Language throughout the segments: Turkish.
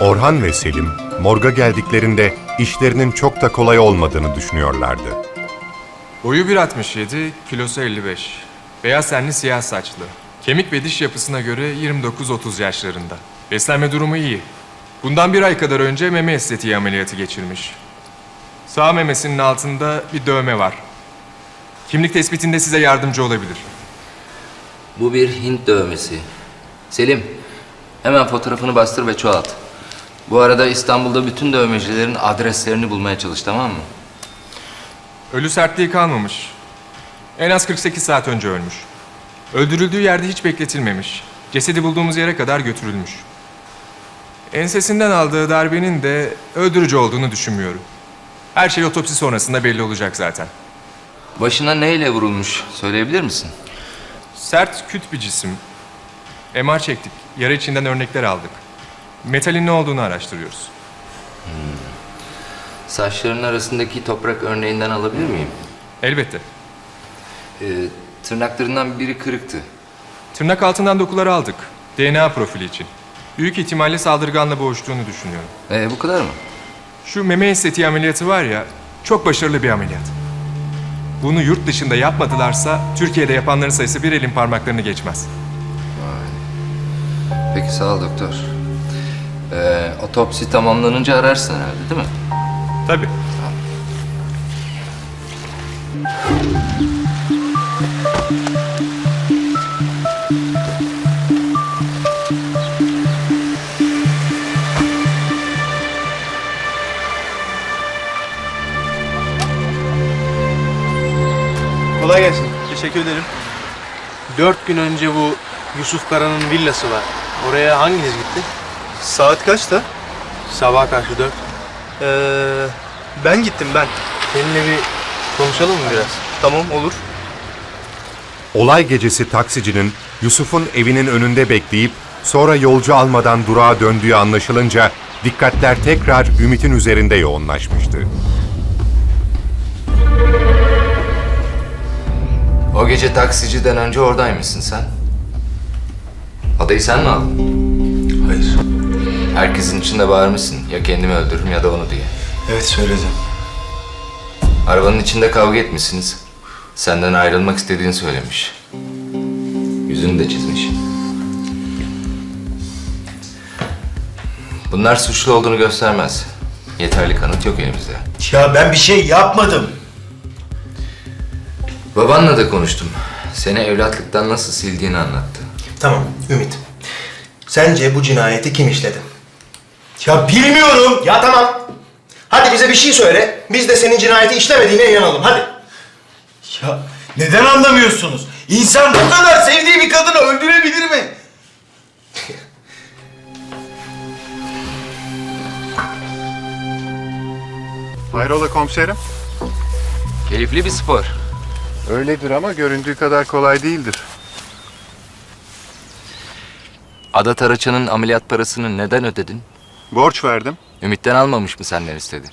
Orhan ve Selim, morga geldiklerinde işlerinin çok da kolay olmadığını düşünüyorlardı. Boyu 1.67, kilosu 55. Beyaz tenli siyah saçlı. Kemik ve diş yapısına göre 29-30 yaşlarında. Beslenme durumu iyi. Bundan bir ay kadar önce meme estetiği ameliyatı geçirmiş. Sağ memesinin altında bir dövme var. Kimlik tespitinde size yardımcı olabilir. Bu bir Hint dövmesi. Selim, hemen fotoğrafını bastır ve çoğalt. Bu arada İstanbul'da bütün dövmecilerin adreslerini bulmaya çalış, tamam mı? Ölü sertliği kalmamış. En az 48 saat önce ölmüş. Öldürüldüğü yerde hiç bekletilmemiş. Cesedi bulduğumuz yere kadar götürülmüş. Ensesinden aldığı darbenin de öldürücü olduğunu düşünmüyorum. Her şey otopsi sonrasında belli olacak zaten. Başına neyle vurulmuş söyleyebilir misin? Sert, küt bir cisim. MR çektik. Yara içinden örnekler aldık. Metalin ne olduğunu araştırıyoruz. Saçlarının arasındaki toprak örneğinden alabilir miyim? Elbette. Ee, tırnaklarından biri kırıktı. Tırnak altından dokuları aldık. DNA profili için. Büyük ihtimalle saldırganla boğuştuğunu düşünüyorum. Ee, bu kadar mı? Şu meme estetiği ameliyatı var ya, çok başarılı bir ameliyat. Bunu yurt dışında yapmadılarsa, Türkiye'de yapanların sayısı bir elin parmaklarını geçmez. Peki sağ ol doktor. Ee, otopsi tamamlanınca ararsın herhalde değil mi? Tabii. Kolay gelsin. Teşekkür ederim. Dört gün önce bu Yusuf Kara'nın villası var. Oraya hanginiz gitti? Saat kaçta? Sabah karşı dört. Ee, ben gittim ben. Seninle bir konuşalım mı biraz? Tamam olur. Olay gecesi taksicinin Yusuf'un evinin önünde bekleyip sonra yolcu almadan durağa döndüğü anlaşılınca dikkatler tekrar Ümit'in üzerinde yoğunlaşmıştı. O gece taksiciden önce oradaymışsın sen. Adayı sen mi aldın? Hayır. Herkesin içinde bağırmışsın. Ya kendimi öldürürüm ya da onu diye. Evet söyledim. Arabanın içinde kavga etmişsiniz. Senden ayrılmak istediğini söylemiş. Yüzünü de çizmiş. Bunlar suçlu olduğunu göstermez. Yeterli kanıt yok elimizde. Ya ben bir şey yapmadım. Babanla da konuştum. Seni evlatlıktan nasıl sildiğini anlattı. Tamam Ümit. Sence bu cinayeti kim işledi? Ya bilmiyorum. Ya tamam. Hadi bize bir şey söyle. Biz de senin cinayeti işlemediğine inanalım. Hadi. Ya neden anlamıyorsunuz? İnsan bu kadar sevdiği bir kadını öldürebilir mi? Hayrola komiserim? Keyifli bir spor. Öyledir ama göründüğü kadar kolay değildir. Ada Taraçan'ın ameliyat parasını neden ödedin? Borç verdim. Ümit'ten almamış mı senden istedi?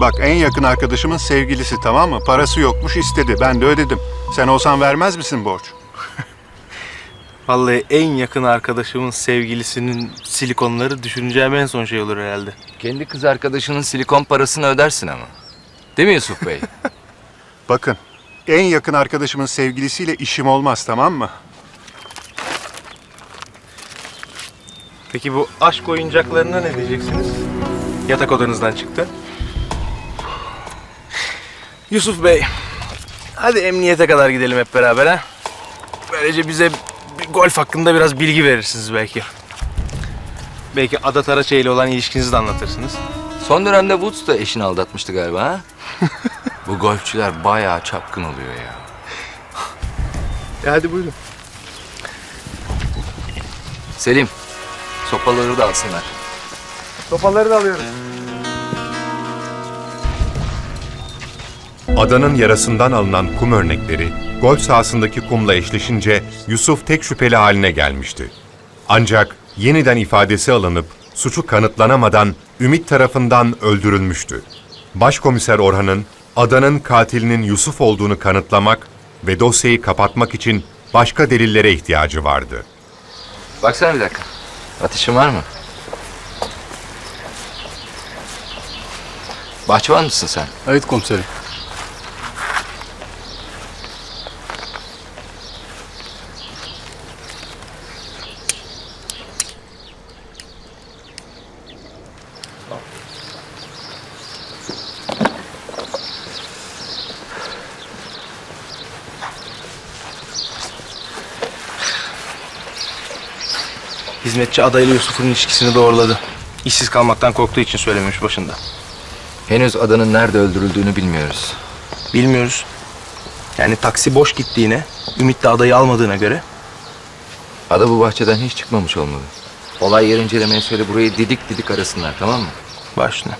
Bak en yakın arkadaşımın sevgilisi tamam mı? Parası yokmuş istedi. Ben de ödedim. Sen olsan vermez misin borç? Vallahi en yakın arkadaşımın sevgilisinin silikonları düşüneceğim en son şey olur herhalde. Kendi kız arkadaşının silikon parasını ödersin ama. Değil mi Yusuf Bey? Bakın en yakın arkadaşımın sevgilisiyle işim olmaz tamam mı? Peki bu aşk oyuncaklarına ne diyeceksiniz? Yatak odanızdan çıktı. Yusuf Bey, hadi emniyete kadar gidelim hep beraber ha. Böylece bize bir golf hakkında biraz bilgi verirsiniz belki. Belki Ada Taraçay ile olan ilişkinizi de anlatırsınız. Son dönemde Woods da eşini aldatmıştı galiba ha? Bu golfçüler bayağı çapkın oluyor ya. E hadi buyurun. Selim, sopaları da alsınlar. Topaları da alıyorum. Adanın yarasından alınan kum örnekleri golf sahasındaki kumla eşleşince Yusuf tek şüpheli haline gelmişti. Ancak yeniden ifadesi alınıp suçu kanıtlanamadan Ümit tarafından öldürülmüştü. Başkomiser Orhan'ın adanın katilinin Yusuf olduğunu kanıtlamak ve dosyayı kapatmak için başka delillere ihtiyacı vardı. Baksana bir dakika. Ateşin var mı? Bahçıvan mısın sen? Evet komiserim. Hizmetçi adayla Yusuf'un ilişkisini doğruladı. İşsiz kalmaktan korktuğu için söylememiş başında. Henüz adanın nerede öldürüldüğünü bilmiyoruz. Bilmiyoruz. Yani taksi boş gittiğine, Ümit de adayı almadığına göre Ada bu bahçeden hiç çıkmamış olmalı. Olay yer incelemeye söyle burayı didik didik arasınlar tamam mı? başına.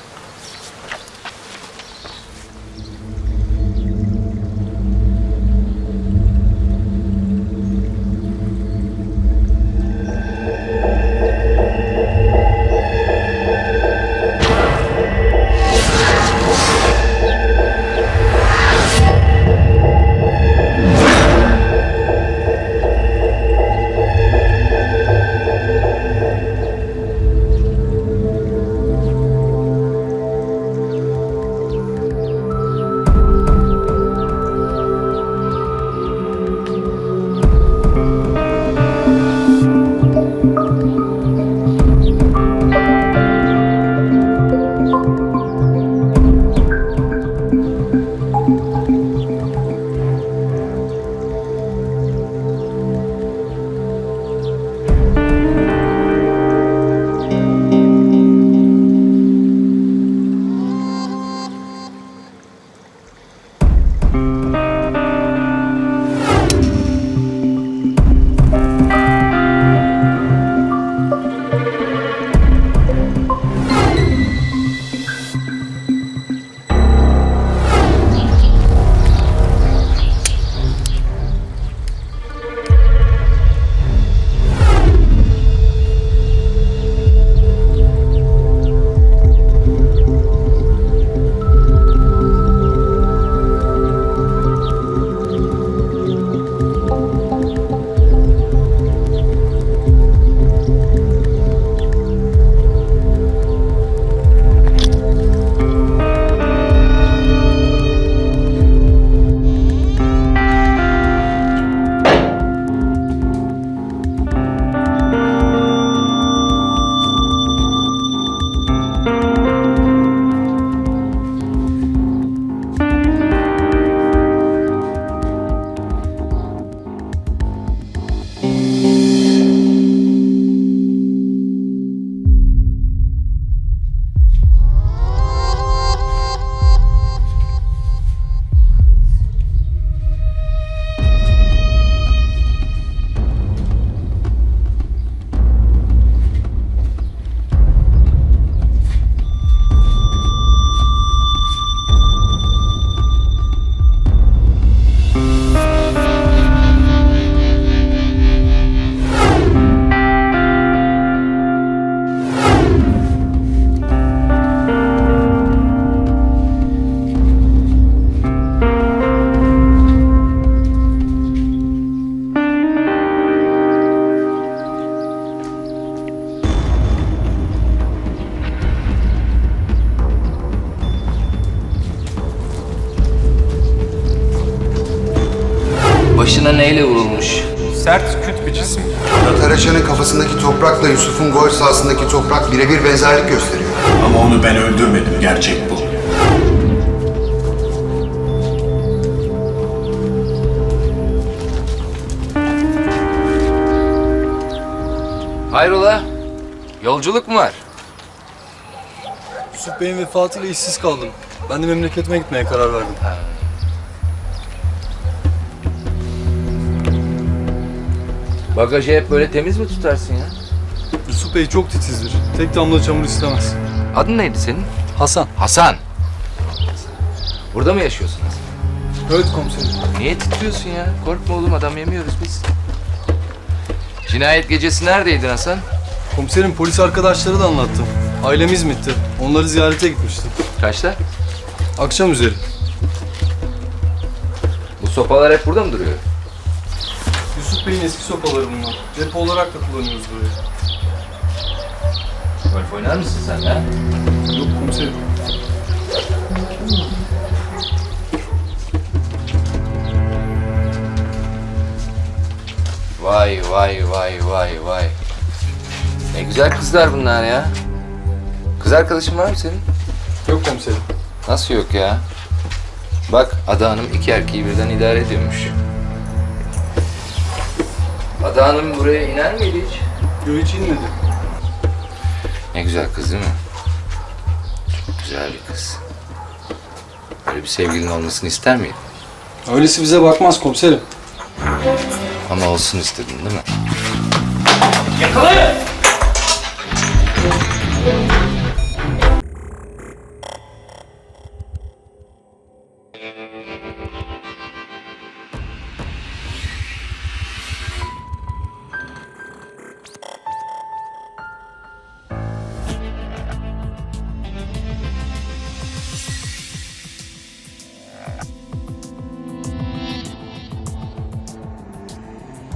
Başına neyle vurulmuş? Sert, küt bir cisim. Taraçan'ın kafasındaki toprakla Yusuf'un gol sahasındaki toprak birebir benzerlik gösteriyor. Ama onu ben öldürmedim. Gerçek bu. Hayrola? Yolculuk mu var? Yusuf Bey'in vefatıyla işsiz kaldım. Ben de memleketime gitmeye karar verdim. Bagajı hep böyle temiz mi tutarsın ya? Yusuf Bey çok titizdir. Tek damla çamur istemez. Adın neydi senin? Hasan. Hasan. Burada mı yaşıyorsun Hasan? Evet komiserim. Niye titriyorsun ya? Korkma oğlum adam yemiyoruz biz. Cinayet gecesi neredeydin Hasan? Komiserim polis arkadaşları da anlattı. Ailem İzmit'te. Onları ziyarete gitmiştim. Kaçta? Akşam üzeri. Bu sopalar hep burada mı duruyor? Bey'in eski sopaları bunlar. Depo olarak da kullanıyoruz burayı. Golf oynar mısın sen ha? Yok komiserim. Vay vay vay vay vay. Ne güzel kızlar bunlar ya. Kız arkadaşın var mı senin? Yok komiserim. Nasıl yok ya? Bak Ada Hanım iki erkeği birden idare ediyormuş. Ada Hanım buraya iner miydi hiç? Yok hiç inmedi. Ne güzel kız değil mi? Çok güzel bir kız. Böyle bir sevgilin olmasını ister miydin? Öylesi bize bakmaz komiserim. Ama olsun istedin değil mi? Yakalayın!